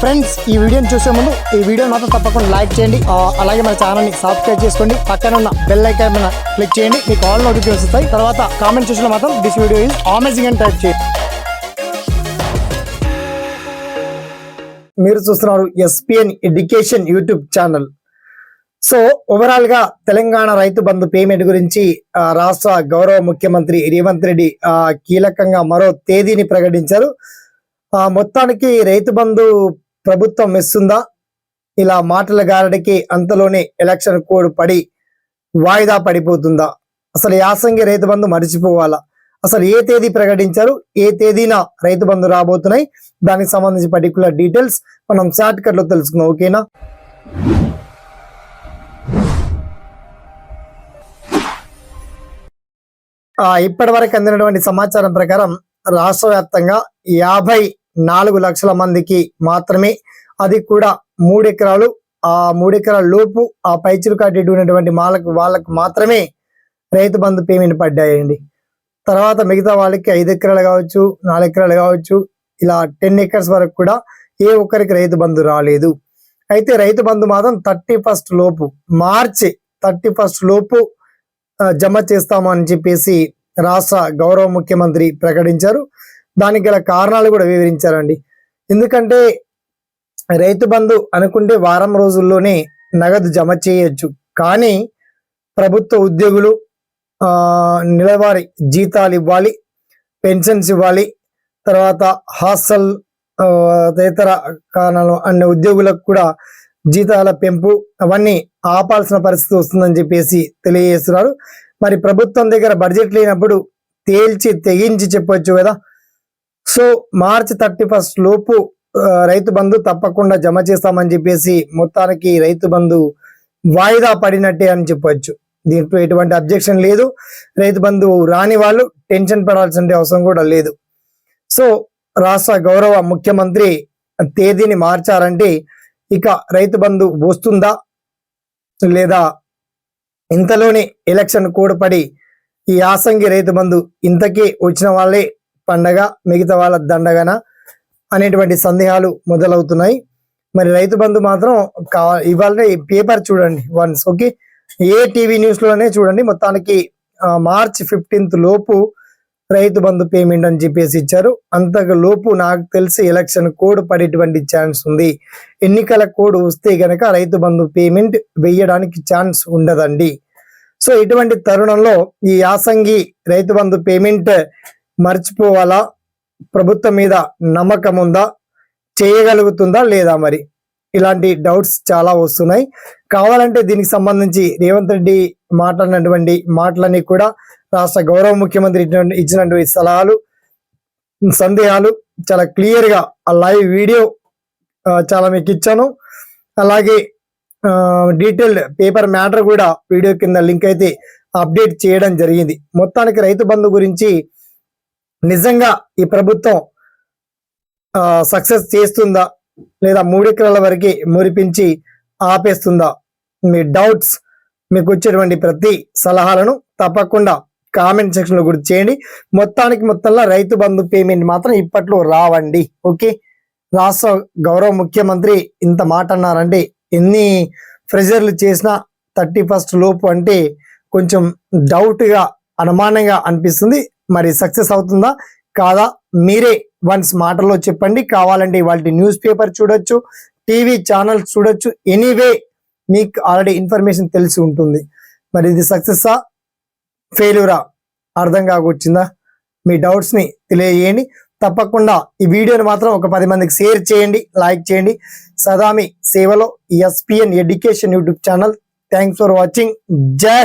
Friends ఈ వీడియోని చూసే ముందు ఈ వీడియో మాత్రం తప్పకుండా లైక్ చేయండి. అలాగే మన ఛానల్ని సబ్స్క్రైబ్ చేసుకోండి. పక్కన ఉన్న బెల్ ఐకాన్ మీద క్లిక్ చేయండి. మీకు ఆల్ నోటిఫికేషన్ వస్తాయి. తర్వాత కామెంట్ చూసిన మాత్రం దిస్ వీడియో ఇస్ అమేజింగ్ అని టైప్ చేయండి. మీరు చూస్తున్నారు SPN education YouTube channel so ఓవరాల్గా తెలంగాణ రైతు బంధు పేమెంట్ గురించి రాష్ట్ర గౌరవ ముఖ్యమంత్రి రేవంత్ రెడ్డి కీలకంగా మరో తేదీని ప్రకటించారు. మొత్తానికి రైతు బంధు ప్రభుత్వం ఇస్తుందా ఇలా మాటల గారడికి అంతలోనే ఎలక్షన్ కోడ్ పడి వాయిదా పడిపోతుందా? అసలు యాసంగి రైతు బంధు మర్చిపోవాలా? అసలు ఏ తేదీ ప్రకటించారు? ఏ తేదీన రైతు బంధు రాబోతున్నాయి? దానికి సంబంధించి పర్టికులర్ డీటెయిల్స్ మనం షార్ట్ కట్లో తెలుసుకుందాం ఓకేనా? ఇప్పటి వరకు అందినటువంటి సమాచారం ప్రకారం రాష్ట్ర వ్యాప్తంగా యాభై నాలుగు లక్షల మందికి మాత్రమే. అది కూడా మూడెకరాలు. ఆ మూడెకరాల లోపు ఆ పైచులు కట్టేటువంటి వాళ్ళకు వాళ్ళకు మాత్రమే రైతు బంధు పేమెంట్ పడ్డాయండి. తర్వాత మిగతా వాళ్ళకి ఐదు ఎకరాలు కావచ్చు నాలుగు ఎకరాలు కావచ్చు ఇలా టెన్ ఎకర్స్ వరకు కూడా ఏ ఒక్కరికి రైతు బంధు రాలేదు. అయితే రైతు బంధు మాత్రం థర్టీ ఫస్ట్ లోపు మార్చి థర్టీ ఫస్ట్ లోపు జమ చేస్తామని చెప్పేసి రాష్ట్ర గౌరవ ముఖ్యమంత్రి ప్రకటించారు. దానికి గల కారణాలు కూడా వివరించారండి. ఎందుకంటే రైతు బంధు అనుకుంటే వారం రోజుల్లోనే నగదు జమ చేయొచ్చు. కానీ ప్రభుత్వ ఉద్యోగులు నెలవారీ జీతాలు ఇవ్వాలి పెన్షన్స్ ఇవ్వాలి తర్వాత హాస్టల్ తదితర కారణాలు అనే ఉద్యోగులకు కూడా జీతాల పెంపు అవన్నీ ఆపాల్సిన పరిస్థితి వస్తుందని చెప్పేసి తెలియజేస్తున్నారు. మరి ప్రభుత్వం దగ్గర బడ్జెట్ లేనప్పుడు తేల్చి తెగించి చెప్పొచ్చు కదా. సో మార్చి థర్టీ ఫస్ట్ లోపు రైతు బంధు తప్పకుండా జమ చేస్తామని చెప్పేసి మొత్తానికి రైతు బంధు వాయిదా పడినట్టే అని చెప్పొచ్చు. దీంట్లో ఎటువంటి అబ్జెక్షన్ లేదు. రైతు బంధు రాని వాళ్ళు టెన్షన్ పడాల్సిన అవసరం కూడా లేదు. సో రాష్ట్ర గౌరవ ముఖ్యమంత్రి తేదీని మార్చారంటే ఇక రైతు బంధు వస్తుందా లేదా ఇంతలోనే ఎలక్షన్ కూడపడి ఈ యాసంగి రైతు బంధు ఇంతకీ వచ్చిన వాళ్ళే పండగ మిగతా వాళ్ళ దండగన అనేటువంటి సందేహాలు మొదలవుతున్నాయి. మరి రైతు బంధు మాత్రం కావా ఇవాళ పేపర్ చూడండి వన్స్ ఓకే? ఏ టీవీ న్యూస్లోనే చూడండి. మొత్తానికి మార్చ్ ఫిఫ్టీన్త్ లోపు రైతు బంధు పేమెంట్ అని చెప్పేసి ఇచ్చారు. అంతకు లోపు నాకు తెలిసి ఎలక్షన్ కోడ్ పడేటువంటి ఛాన్స్ ఉంది. ఎన్నికల కోడ్ వస్తే గనక రైతు బంధు పేమెంట్ వేయడానికి ఛాన్స్ ఉండదండి. సో ఇటువంటి తరుణంలో ఈ యాసంగి రైతు బంధు పేమెంట్ మర్చిపోవాలా? ప్రభుత్వం మీద నమ్మకం ఉందా చేయగలుగుతుందా లేదా మరి? ఇలాంటి డౌట్స్ చాలా వస్తున్నాయి. కావాలంటే దీనికి సంబంధించి రేవంత్ రెడ్డి మాట్లాడినటువంటి మాటలన్నీ కూడా రాష్ట్ర గౌరవ ముఖ్యమంత్రి ఇచ్చినటువంటి- సలహాలు సందేహాలు చాలా క్లియర్గా ఆ లైవ్ వీడియో చాలా మీకు ఇచ్చాను. అలాగే డీటెయిల్డ్ పేపర్ మ్యాటర్ కూడా వీడియో కింద లింక్ అయితే అప్డేట్ చేయడం జరిగింది. మొత్తానికి రైతు బంధు గురించి నిజంగా ఈ ప్రభుత్వం సక్సెస్ చేస్తుందా? లేదా మూడెకరాల వరకు మురిపించి ఆపేస్తుందా? మీ డౌట్స్ మీకు వచ్చేటువంటి ప్రతి సలహాలను తప్పకుండా కామెంట్ సెక్షన్లో గుర్తు చేయండి. మొత్తానికి మొత్తంలో రైతు బంధు పేమెంట్ మాత్రం ఇప్పట్లో రావండి. ఓకే? రాష్ట్ర గౌరవ ముఖ్యమంత్రి ఇంత మాట అన్నారంటే ఎన్ని ప్రెజర్లు చేసినా థర్టీ ఫస్ట్ లోపు అంటే కొంచెం డౌట్గా అనుమానంగా అనిపిస్తుంది. మరి సక్సెస్ అవుతుందా? కాదా? మీరే వన్స్ మాటల్లో చెప్పండి. కావాలంటే వాటి న్యూస్ పేపర్ చూడొచ్చు టీవీ ఛానల్స్ చూడొచ్చు. ఎనీవే మీకు ఆల్రెడీ ఇన్ఫర్మేషన్ తెలిసి ఉంటుంది. మరి ఇది సక్సెస్సా ఫెయిల్యూరా? అర్థం కాకొచ్చిందా? మీ డౌట్స్ని తెలియజేయండి. తప్పకుండా ఈ వీడియోని మాత్రం ఒక పది మందికి షేర్ చేయండి లైక్ చేయండి. సదామి సేవలో SPN education YouTube channel. Thanks for watching. జై